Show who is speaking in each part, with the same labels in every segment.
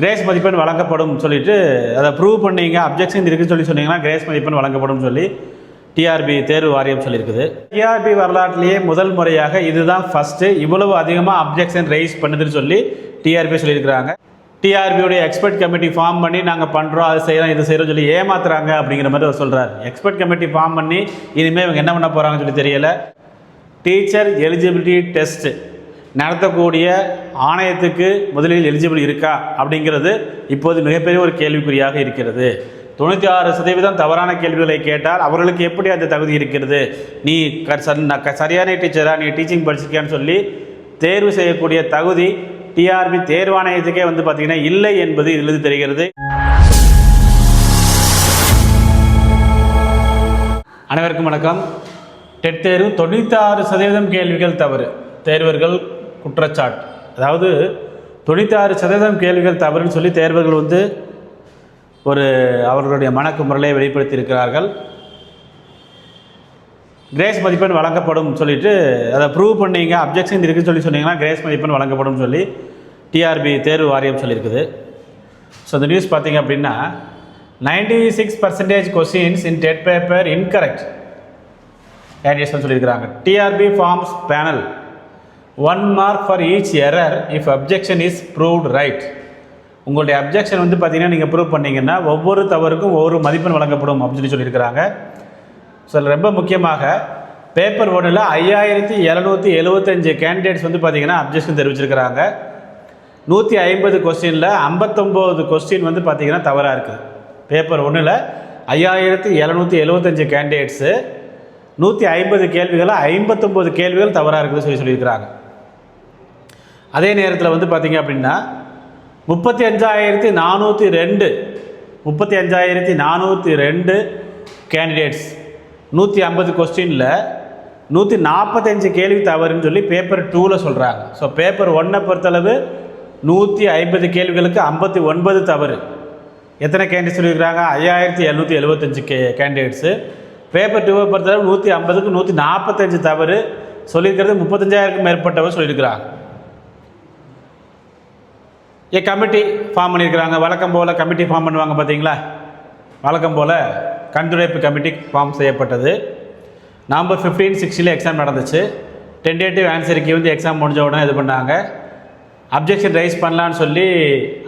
Speaker 1: Grace மதிப்பெண் வழங்கப்படும் சொல்லிட்டு அதை ப்ரூவ் பண்ணீங்க அப்ஜெக்ஷன் இருக்குன்னு சொல்லி சொன்னீங்கன்னா கிரேஸ் மதிப்பெண் வழங்கப்படும் சொல்லி டிஆர்பி தேர்வு வாரியம் சொல்லியிருக்குது. டிஆர்பி வரலாற்றிலேயே முதல் முறையாக இதுதான் ஃபஸ்ட்டு இவ்வளவு அதிகமாக அப்ஜெக்ஷன் ரைஸ் பண்ணுதுன்னு சொல்லி டிஆர்பி சொல்லியிருக்கிறாங்க. டிஆர்பியோடைய எக்ஸ்பர்ட் கமிட்டி ஃபார்ம் பண்ணி நாங்கள் பண்ணுறோம் அது செய்கிறோம் இது செய்கிறோம் சொல்லி ஏமாத்துறாங்க அப்படிங்கிற மாதிரி அவர் சொல்கிறார் எக்ஸ்பர்ட் கமிட்டி ஃபார்ம் பண்ணி இனிமேல் இவங்க என்ன பண்ண போகிறாங்கன்னு சொல்லி தெரியலை. டீச்சர் எலிஜிபிலிட்டி டெஸ்ட்டு நடத்தக்கூடிய ஆணையத்துக்கு முதலில் எலிஜிபிள் இருக்கா அப்படிங்கிறது இப்போது மிகப்பெரிய ஒரு கேள்விக்குறியாக இருக்கிறது. தொண்ணூற்றி ஆறு சதவீதம் தவறான கேள்விகளை கேட்டால் அவர்களுக்கு எப்படி அந்த தகுதி இருக்கிறது? நீ க சரியான டீச்சராக நீ டீச்சிங் படிச்சிருக்கியான்னு சொல்லி தேர்வு செய்யக்கூடிய தகுதி டிஆர்பி தேர்வாணையத்துக்கே வந்து பார்த்திங்கன்னா இல்லை என்பது இதிலிருந்து தெரிகிறது. அனைவருக்கும் வணக்கம். டெட் தேர்வு ஆறு சதவீதம் கேள்விகள் தவறு. தேர்வர்கள் குற்றச்சாட்டு. அதாவது தொண்ணூத்தாறு சதவீதம் கேள்விகள் தவறுன்னு சொல்லி தேர்வர்கள் வந்து ஒரு அவர்களுடைய மனக்குமுறலை வெளிப்படுத்தியிருக்கிறார்கள். கிரேஸ் மதிப்பெண் வழங்கப்படும் சொல்லிட்டு அதை ப்ரூவ் பண்ணீங்க அப்ஜெக்ஷன் இருக்குன்னு சொல்லி சொன்னீங்கன்னா கிரேஸ் மதிப்பெண் வழங்கப்படும் சொல்லி டிஆர்பி தேர்வு வாரியம் சொல்லியிருக்குது. ஸோ இந்த நியூஸ் பார்த்தீங்க அப்படின்னா ninety six percentage questions in TET paper incorrect candidates சொல்லியிருக்கிறாங்க. TRB forms panel one mark for each error if objection is proved right உங்களுடைய அப்ஜெக்ஷன் வந்து பார்த்தீங்கன்னா நீங்கள் ப்ரூவ் பண்ணிங்கன்னா ஒவ்வொரு தவறுக்கும் ஒவ்வொரு மதிப்பெண் வழங்கப்படும் அப்படின்னு சொல்லி சொல்லியிருக்கிறாங்க. ஸோ ரொம்ப முக்கியமாக பேப்பர் ஒன்றில் ஐயாயிரத்தி எழுநூற்றி எழுபத்தஞ்சு கேண்டிடேட்ஸ் வந்து பார்த்தீங்கன்னா அப்ஜெக்ஷன் தெரிவிச்சிருக்கிறாங்க. நூற்றி ஐம்பது கொஸ்டினில் ஐம்பத்தொம்போது கொஸ்டின் வந்து பார்த்தீங்கன்னா தவறாக இருக்குது பேப்பர் ஒன்றில் ஐயாயிரத்தி எழுநூற்றி எழுபத்தஞ்சு கேண்டிடேட்ஸு நூற்றி ஐம்பது கேள்விகளை ஐம்பத்தொம்போது கேள்விகள் தவறாக இருக்குதுன்னு சொல்லி சொல்லியிருக்கிறாங்க. அதே நேரத்தில் வந்து பார்த்தீங்க அப்படின்னா முப்பத்தி அஞ்சாயிரத்தி நானூற்றி ரெண்டு முப்பத்தி அஞ்சாயிரத்தி நானூற்றி ரெண்டு கேண்டிடேட்ஸ் நூற்றி ஐம்பது கொஸ்டினில் நூற்றி நாற்பத்தஞ்சு கேள்வி தவறுன்னு சொல்லி பேப்பர் டூவில் சொல்கிறாங்க ஸோ பேப்பர் ஒன்னை பொறுத்தளவு நூற்றி ஐம்பது கேள்விகளுக்கு ஐம்பத்தி ஒன்பது தவறு. எத்தனை கேண்டிடேட் சொல்லியிருக்கிறாங்க? ஐயாயிரத்தி எழுநூற்றி எழுபத்தஞ்சு கே கேண்டிடேட்ஸு பேப்பர் டூவை பொறுத்தளவு நூற்றி ஐம்பதுக்கு நூற்றி நாற்பத்தஞ்சு தவறு. சொல்லியிருக்கிறது முப்பத்தஞ்சாயிரத்துக்கும் மேற்பட்டவர் சொல்லியிருக்கிறாங்க. ஏ கமிட்டி ஃபார்ம் பண்ணியிருக்கிறாங்க. வழக்கம் போல் கமிட்டி ஃபார்ம் பண்ணுவாங்க பார்த்தீங்களா? வழக்கம் போல் கண்துடைப்பு கமிட்டி ஃபார்ம் செய்யப்பட்டது. நவம்பர் ஃபிஃப்டீன் சிக்ஸ்டியில் எக்ஸாம் நடந்துச்சு. டென்டேட்டிவ் ஆன்சருக்கு வந்து எக்ஸாம் முடிஞ்ச உடனே இது பண்ணாங்க. அப்ஜெக்ஷன் ரைஸ் பண்ணலான்னு சொல்லி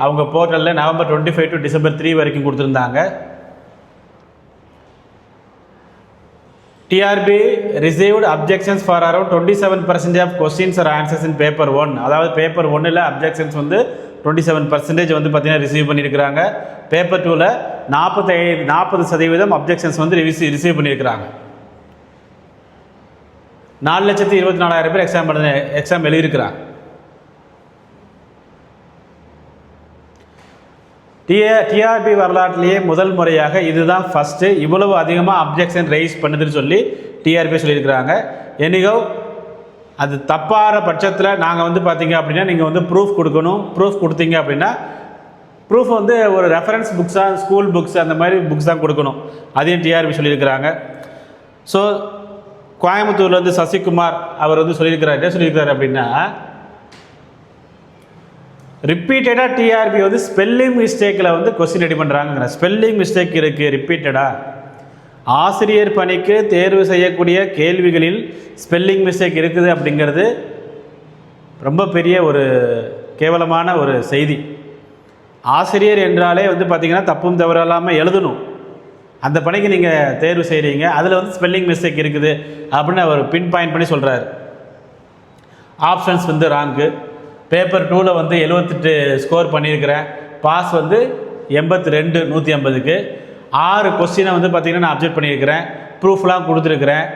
Speaker 1: அவங்க போர்ட்டலில் November twenty five to December three வரைக்கும் கொடுத்துருந்தாங்க. TRB received objections for around twenty seven percentage of questions or answers in paper one அதாவது பேப்பர் ஒன்னில் அப்ஜெக்ஷன்ஸ் வந்து டுவெண்ட்டி செவன் பர்சன்டேஜ் வந்து பார்த்தீங்கன்னா ரிசீவ் பண்ணியிருக்கிறாங்க. பேப்பர் டூவில் நாற்பத்தி நாற்பது சதவீதம் அப்ஜெக்ஷன்ஸ் வந்து ரிசீவ் ரிசீவ் பண்ணியிருக்கிறாங்க. நாலு லட்சத்தி இருபத்தி நாலாயிரம் பேர் எக்ஸாம் எழுத எக்ஸாம் எழுதியிருக்கிறாங்க. டிஏ டிஆர்பி வரலாற்றிலேயே முதல் முறையாக இதுதான் ஃபஸ்ட்டு இவ்வளவு அதிகமாக அப்ஜெக்ஷன் ரைஸ் பண்ணுதுன்னு சொல்லி டிஆர்பி சொல்லியிருக்கிறாங்க. எனிகோ அது தப்பாகிற பட்சத்தில் நாங்கள் வந்து பார்த்தீங்க அப்படின்னா நீங்கள் வந்து ப்ரூஃப் கொடுக்கணும். ப்ரூஃப் கொடுத்தீங்க அப்படின்னா ப்ரூஃப் வந்து ஒரு ரெஃபரன்ஸ் புக்ஸாக ஸ்கூல் புக்ஸ் அந்த மாதிரி புக்ஸ் தான் கொடுக்கணும். அதையும் டிஆர்பி சொல்லியிருக்கிறாங்க. ஸோ கோயம்புத்தூரில் வந்து சசிகுமார் அவர் வந்து சொல்லியிருக்கிறார். என்ன சொல்லியிருக்கிறார் அப்படின்னா ரிப்பீட்டடாக டிஆர்பி வந்து ஸ்பெல்லிங் மிஸ்டேக்கில் வந்து கொஸ்டின் ரெடி பண்ணுறாங்கிற ஸ்பெல்லிங் மிஸ்டேக் இருக்குது ரிப்பீட்டடாக ஆசிரியர் பணிக்கு தேர்வு செய்யக்கூடிய கேள்விகளில் ஸ்பெல்லிங் மிஸ்டேக் இருக்குது அப்படிங்கிறது ரொம்ப பெரிய ஒரு கேவலமான ஒரு செய்தி. ஆசிரியர் என்றாலே வந்து பார்த்திங்கன்னா தப்பும் தவறில்லாமல் எழுதணும். அந்த பணிக்கு நீங்கள் தேர்வு செய்கிறீங்க அதில் வந்து ஸ்பெல்லிங் மிஸ்டேக் இருக்குது அப்படின்னு அவர் பின் பாயிண்ட் பண்ணி சொல்கிறார் ஆப்ஷன்ஸ் வந்து ராங்கு பேப்பர் டூவில் வந்து எழுபத்தெட்டு ஸ்கோர் பண்ணியிருக்கிறேன். பாஸ் வந்து எண்பத்தி ரெண்டு நூற்றி ஐம்பதுக்கு. ஆறு கொஸ்டினை வந்து பார்த்திங்கன்னா நான் அப்ஜெக்ட் பண்ணியிருக்கிறேன். ப்ரூஃப்லாம் கொடுத்துருக்குறேன்.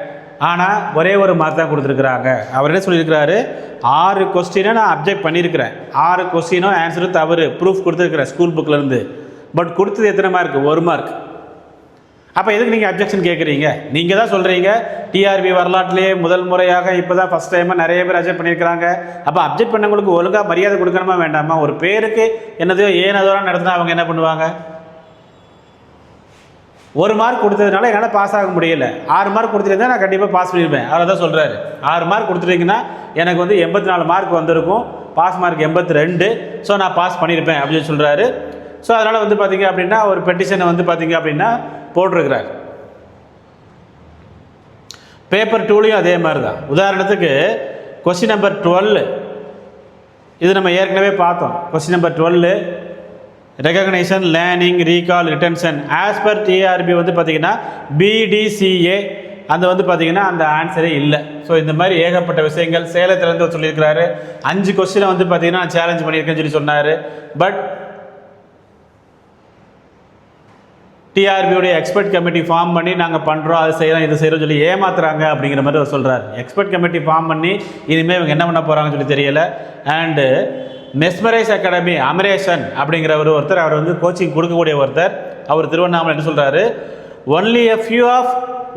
Speaker 1: ஆனால் ஒரே ஒரு மார்க் தான் கொடுத்துருக்குறாங்க. அவர் என்ன சொல்லியிருக்கிறாரு? ஆறு கொஸ்டினை நான் அப்ஜெக்ட் பண்ணியிருக்கிறேன். ஆறு கொஸ்டினும் ஆன்சரும் தவறு. ப்ரூஃப் கொடுத்துருக்குறேன் ஸ்கூல் புக்லேருந்து பட் கொடுத்தது எத்தனை மார்க் ஒரு மார்க் அப்போ எதுக்கு நீங்கள் அப்ஜெக்ஷன் கேட்குறீங்க நீங்கள் தான் சொல்கிறீங்க டிஆர்பி வரலாற்றுலேயே முதல் முறையாக இப்போ தான் ஃபஸ்ட் டைமாக நிறைய பேர் அப்ஜெக்ட் பண்ணியிருக்கிறாங்க. அப்போ அப்ஜெக்ட் பண்ணவங்களுக்கு ஒழுங்காக மரியாதை கொடுக்கணுமா வேண்டாமா? ஒரு பேருக்கு என்னதையோ ஏனதோலாம் நடத்தினா அவங்க என்ன பண்ணுவாங்க? ஒரு மார்க் கொடுத்ததுனால என்னால் பாஸ் ஆக முடியல. ஆறு மார்க் கொடுத்துருந்தா நான் கண்டிப்பாக பாஸ் பண்ணியிருப்பேன் அவர் தான் சொல்கிறாரு ஆறு மார்க் கொடுத்துட்டீங்கன்னா எனக்கு வந்து எண்பத்தி நாலு மார்க் வந்திருக்கும். பாஸ் மார்க் எண்பத்தி ரெண்டு ஸோ நான் பாஸ் பண்ணியிருப்பேன் அப்படின்னு சொல்கிறாரு ஸோ அதனால் வந்து பார்த்தீங்க அப்படின்னா ஒரு பெட்டிஷனை வந்து பார்த்தீங்க அப்படின்னா போட்டிருக்கிறார். பேப்பர் டூலையும் அதே மாதிரி தான் உதாரணத்துக்கு கொஸ்டின் நம்பர் டுவெல் இது நம்ம ஏற்கனவே பார்த்தோம். Question number twelve recognition learning recall retention as per TRB வந்து பார்த்தீங்கன்னா பிடிசிஏ அந்த வந்து பார்த்தீங்கன்னா அந்த ஆன்சரே இல்லை. ஸோ இந்த மாதிரி ஏகப்பட்ட விஷயங்கள் சேலத்துலேருந்து சொல்லியிருக்கிறாரு. அஞ்சு கொஸ்டினை வந்து பார்த்தீங்கன்னா நான் சேலஞ்ச் பண்ணியிருக்கேன்னு சொல்லி சொன்னார். பட் டிஆர்பியுடைய எக்ஸ்பர்ட் கமிட்டி ஃபார்ம் பண்ணி நாங்கள் பண்ணுறோம் அது செய்கிறோம் இது செய்கிறோம் சொல்லி ஏமாத்துறாங்க அப்படிங்கிற மாதிரி அவர் சொல்கிறார் எக்ஸ்பர்ட் கமிட்டி ஃபார்ம் பண்ணி இனிமேல் இவங்க என்ன பண்ண போகிறாங்கன்னு சொல்லி தெரியல. அண்டு மெஸ்மரைஸ் அகாடமி அமரேஷன் அப்படிங்கிறவர் ஒருத்தர் அவர் வந்து கோச்சிங் கொடுக்கக்கூடிய ஒருத்தர். அவர் திருவண்ணாமலை என்ன சொல்கிறாரு only a few of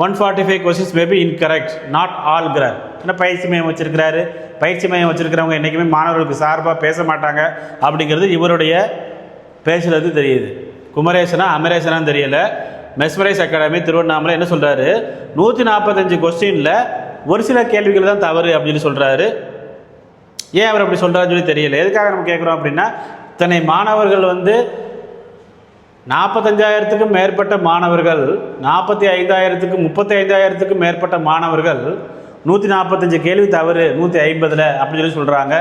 Speaker 1: one forty five questions maybe incorrect not ஆல்கிறார் ஏன்னா பயிற்சி மையம் வச்சிருக்கிறாரு? பயிற்சி மையம் வச்சிருக்கிறவங்க என்றைக்குமே மாணவர்களுக்கு சார்பாக பேச மாட்டாங்க அப்படிங்கிறது இவருடைய பேசுறது தெரியுது. குமரேசனா அமரேசனான்னு தெரியல. மெஸ்மரைஸ் அகாடமி திருவண்ணாமலை என்ன சொல்கிறாரு நூற்றி நாற்பத்தஞ்சு கொஸ்டினில் ஒரு சில கேள்விகள் தான் தவறு அப்படின்னு சொல்கிறாரு ஏன் அவர் அப்படி சொல்கிறாருன்னு சொல்லி தெரியல. எதுக்காக நம்ம கேட்குறோம் அப்படின்னா இத்தனை மாணவர்கள் வந்து நாற்பத்தஞ்சாயிரத்துக்கும் மேற்பட்ட மாணவர்கள் நாற்பத்தி ஐந்தாயிரத்துக்கும் முப்பத்தி ஐந்தாயிரத்துக்கும் மேற்பட்ட மாணவர்கள் நூற்றி நாற்பத்தஞ்சு கேள்வி தவறு நூற்றி ஐம்பதில் அப்படின்னு சொல்லி சொல்கிறாங்க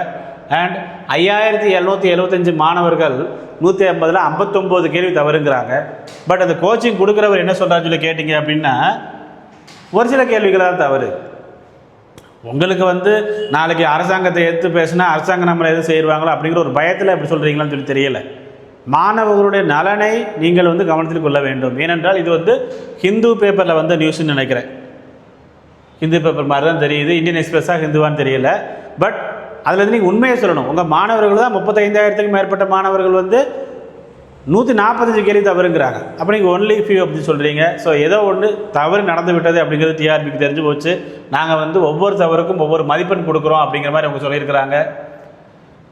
Speaker 1: அண்ட் ஐயாயிரத்தி எழுநூற்றி எழுபத்தஞ்சு மாணவர்கள் நூற்றி ஐம்பதில் ஐம்பத்தொம்போது கேள்வி தவறுங்கிறாங்க. பட் அந்த கோச்சிங் கொடுக்குறவர் என்ன சொல்கிறாருன்னு சொல்லி கேட்டிங்க அப்படின்னா ஒரு சில கேள்விகள் தான் தவறு. உங்களுக்கு வந்து நாளைக்கு அரசாங்கத்தை எடுத்து பேசினா அரசாங்கம் நம்மளை எதுவும் செய்வாங்களோ அப்படிங்கிற ஒரு பயத்தில் எப்படி சொல்கிறீங்களான்னு சொல்லி தெரியல. மாணவர்களுடைய நலனை நீங்கள் வந்து கவனத்தில் கொள்ள வேண்டும். ஏனென்றால் இது வந்து ஹிந்து பேப்பரில் வந்த நியூஸ்ன்னு நினைக்கிறேன். ஹிந்து பேப்பர் மாதிரி தான் தெரியுது. இந்தியன் எக்ஸ்பிரஸாக ஹிந்துவான்னு தெரியல. பட் அதில் வந்து நீங்கள் உண்மையை சொல்லணும். உங்கள் மாணவர்கள் தான் முப்பத்தைந்தாயிரத்துக்கும் மேற்பட்ட மாணவர்கள் வந்து நூற்றி நாற்பத்தஞ்சு கேள்வி தவறுங்கிறாங்க. அப்போ நீங்கள் ஒன்லி ஃபியூ அப்படின்னு சொல்கிறீங்க ஸோ ஏதோ ஒன்று தவறு நடந்து விட்டது அப்படிங்கிறது டிஆர்பிக்கு தெரிஞ்சு போச்சு. நாங்கள் வந்து ஒவ்வொரு தவறுக்கும் ஒவ்வொரு மதிப்பெண் கொடுக்குறோம் அப்படிங்கிற மாதிரி அவங்க சொல்லியிருக்கிறாங்க.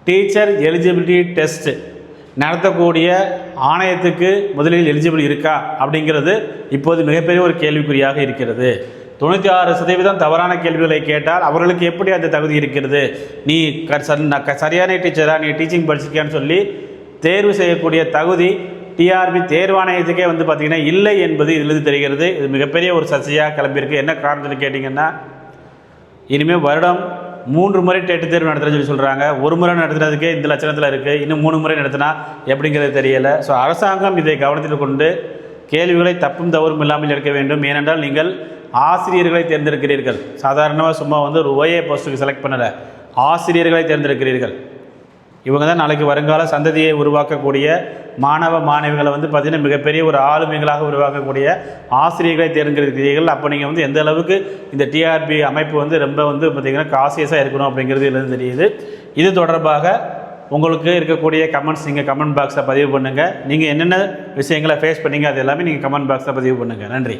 Speaker 1: டீச்சர் எலிஜிபிலிட்டி டெஸ்ட்டு நடத்தக்கூடிய ஆணையத்துக்கு முதலில் எலிஜிபிள் இருக்கா அப்படிங்கிறது இப்போது மிகப்பெரிய ஒரு கேள்விக்குறியாக இருக்கிறது. தொண்ணூற்றி ஆறு சதவீதம் தவறான கேள்விகளை கேட்டால் அவர்களுக்கு எப்படி அந்த தகுதி இருக்கிறது? நீ க சரியான டீச்சரா நீ டீச்சிங் படிச்சிருக்கியான்னு சொல்லி தேர்வு செய்யக்கூடிய தகுதி டிஆர்பி தேர்வாணையத்துக்கே வந்து பார்த்திங்கன்னா இல்லை என்பது இதிலிருந்து தெரிகிறது. இது மிகப்பெரிய ஒரு சர்ச்சையாக கிளம்பியிருக்கு. என்ன காரணத்தில் கேட்டிங்கன்னா இனிமேல் வருடம் மூன்று முறை டெட்டு தேர்வு நடத்துகிறேன்னு சொல்லி சொல்கிறாங்க ஒரு முறை நடத்துறதுக்கே இந்த லட்சணத்தில் இருக்குது இன்னும் மூணு முறை நடத்தினா எப்படிங்கிறது தெரியலை. ஸோ அரசாங்கம் இதை கவனத்தில் கொண்டு கேள்விகளை தப்பும் தவறும் இல்லாமல் எடுக்க வேண்டும். ஏனென்றால் நீங்கள் ஆசிரியர்களை தேர்ந்தெடுக்கிறீர்கள். சாதாரணமாக சும்மா வந்து ஒரு ஓஏ போஸ்ட்டுக்கு செலக்ட் பண்ணலை. ஆசிரியர்களை தேர்ந்தெடுக்கிறீர்கள். இவங்க தான் நாளைக்கு வருங்கால சந்ததியை உருவாக்கக்கூடிய மாணவ மாணவிகளை வந்து பார்த்திங்கன்னா மிகப்பெரிய ஒரு ஆளுமைகளாக உருவாக்கக்கூடிய ஆசிரியர்களை தேர்ந்தெடுக்கிறீர்கள் அப்போ நீங்கள் வந்து எந்த அளவுக்கு இந்த டிஆர்பி அமைப்பு வந்து ரொம்ப வந்து பார்த்திங்கன்னா காசியஸாக இருக்கணும் அப்படிங்கிறது இதுலேருந்து தெரியுது. இது தொடர்பாக உங்களுக்கு இருக்கக்கூடிய கமெண்ட்ஸ் நீங்கள் கமெண்ட் பாக்ஸில் பதிவு பண்ணுங்கள் நீங்கள் என்னென்ன விஷயங்களை ஃபேஸ் பண்ணீங்க அது எல்லாமே நீங்கள் கமெண்ட் பாக்ஸில் பதிவு பண்ணுங்கள் நன்றி.